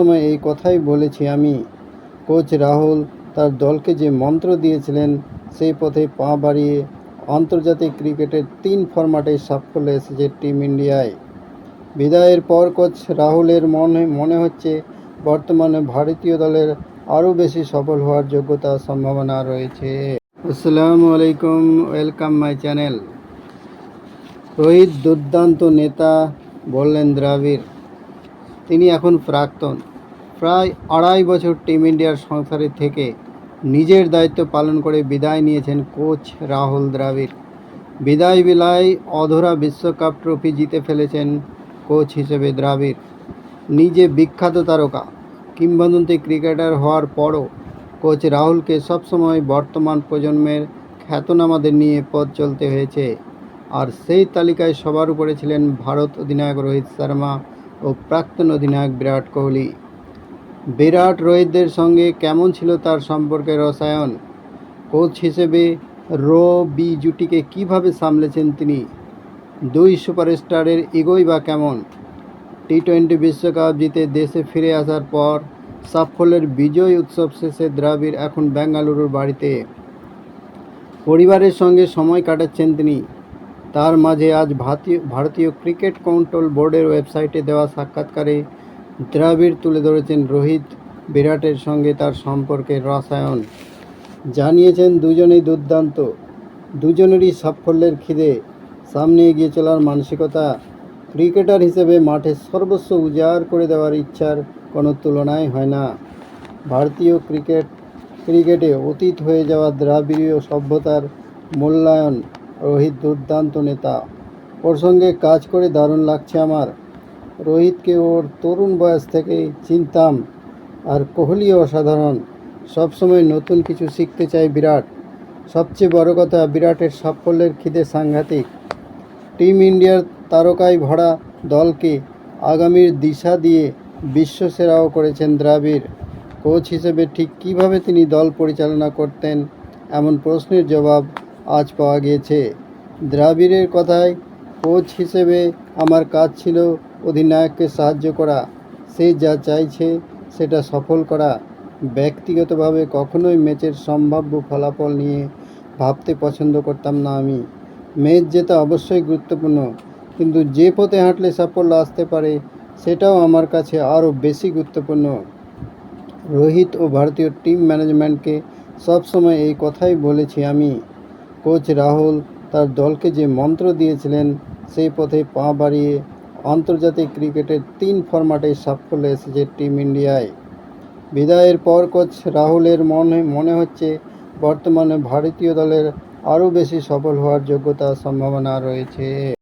সময় এই কথাই বলেছি আমি। কোচ রাহুল তার দলকে যে মন্ত্র দিয়েছিলেন, সেই পথে পা বাড়িয়ে আন্তর্জাতিক ক্রিকেটের তিন ফরম্যাটে সাফল্য এসেছে টিম ইন্ডিয়ায়। বিদায়ের পর কোচ রাহুলের মনে মনে হচ্ছে বর্তমানে ভারতীয় দলের আরও বেশি সফল হওয়ার যোগ্যতা, সম্ভাবনা রয়েছে। আসসালামু আলাইকুম, ওয়েলকাম মাই চ্যানেল। রোহিত দুর্দান্ত নেতা বললেন দ্রাবিড়। তিনি এখন প্রাক্তন। প্রায় আড়াই বছর টিম ইন্ডিয়ার সংসারে থেকে নিজের দায়িত্ব পালন করে বিদায় নিয়েছেন কোচ রাহুল দ্রাবিড়। বিদায় বিলায় অধরা বিশ্বকাপ ট্রফি জিতে ফেলেছেন কোচ হিসেবে দ্রাবিড়। নিজে বিখ্যাত তারকা, কিংবদন্তি ক্রিকেটার হওয়ার পরও কোচ রাহুলকে সবসময় বর্তমান প্রজন্মের খ্যাতনামাদের নিয়ে পথ চলতে হয়েছে। আর সেই তালিকায় সবার উপরে ছিলেন ভারত অধিনায়ক রোহিত শর্মা ও প্রাক্তন অধিনায়ক বিরাট কোহলি। বিরাট রোহিতদের সঙ্গে কেমন ছিল তার সম্পর্কের রসায়ন? কোচ হিসেবে রো বি জুটিকে কীভাবে সামলেছেন তিনি? দুই সুপারস্টারের ইগোই বা কেমন? টি টোয়েন্টি বিশ্বকাপ জিতে দেশে ফিরে আসার পর সাফল্যের বিজয় উৎসব শেষে দ্রাবিড় এখন বেঙ্গালুরুর বাড়িতে। পরিবারের সঙ্গে সময় কাটাচ্ছেন তিনি। তার মাঝে আজ ভারতীয় ভারতীয় ক্রিকেট কন্ট্রোল বোর্ডের ওয়েবসাইটে দেওয়া সাক্ষাৎকারে দ্রাবিড় তুলে ধরেছেন রোহিত বিরাটের সঙ্গে তার সম্পর্কের রসায়ন। জানিয়েছেন, দুজনেই দুর্দান্ত। দুজনেরই সাফল্যের খিদে। সামনে এগিয়ে চলার মানসিকতা ক্রিকেটার হিসেবে মাঠে সর্বস্ব উজাড় করে দেওয়ার ইচ্ছার কোনো তুলনাই হয় না। ভারতীয় ক্রিকেট ক্রিকেটে অতীত হয়ে যাওয়া দ্রাবিড়ীয় সভ্যতার মূল্যায়ন রোহিত দুর্দান্ত নেতা। ওর সঙ্গে কাজ করে দারুণ লাগছে আমার। রোহিতকে ওর তরুণ বয়স থেকে চিনতাম আর কোহলিও অসাধারণ। সবসময় নতুন কিছু শিখতে চাই বিরাট। সবচেয়ে বড় কথা, বিরাটের সাফল্যের খিদে সাংঘাতিক। টিম ইন্ডিয়ার তারকায় ভরা দলকে আগামীর দিশা দিয়ে বিশ্বসেরাও করেছেন দ্রাবিড়। কোচ হিসেবে ঠিক কীভাবে তিনি দল পরিচালনা করতেন, এমন প্রশ্নের জবাব আজ পাওয়া গিয়েছে। দ্রাবিড়ের কথায় কোচ হিসেবে আমার কাজ ছিল অধিনায়ককে সাহায্য করা। সে যা চাইছে সেটা সফল করা। ব্যক্তিগতভাবে কখনোই ম্যাচের সম্ভাব্য ফলাফল নিয়ে ভাবতে পছন্দ করতাম না আমি। ম্যাচ জেতা অবশ্যই গুরুত্বপূর্ণ, কিন্তু যে পথে হাঁটলে সাফল্য আসতে পারে, সেটাও আমার কাছে আরও বেশি গুরুত্বপূর্ণ। রোহিত ও ভারতীয় টিম ম্যানেজমেন্টকে সবসময় এই কথাই বলেছি আমি। কোচ রাহুল তার দলকে যে মন্ত্র দিয়েছিলেন, সেই পথে পা বাড়িয়ে আন্তর্জাতিক ক্রিকেটের তিন ফরম্যাটে সাফল্য এসেছে টিম ইন্ডিয়ায়। বিদায়ের পর কোচ রাহুলের মনে মনে হচ্ছে বর্তমানে ভারতীয় দলের আরও বেশি সফল হওয়ার যোগ্যতা সম্ভাবনা রয়েছে।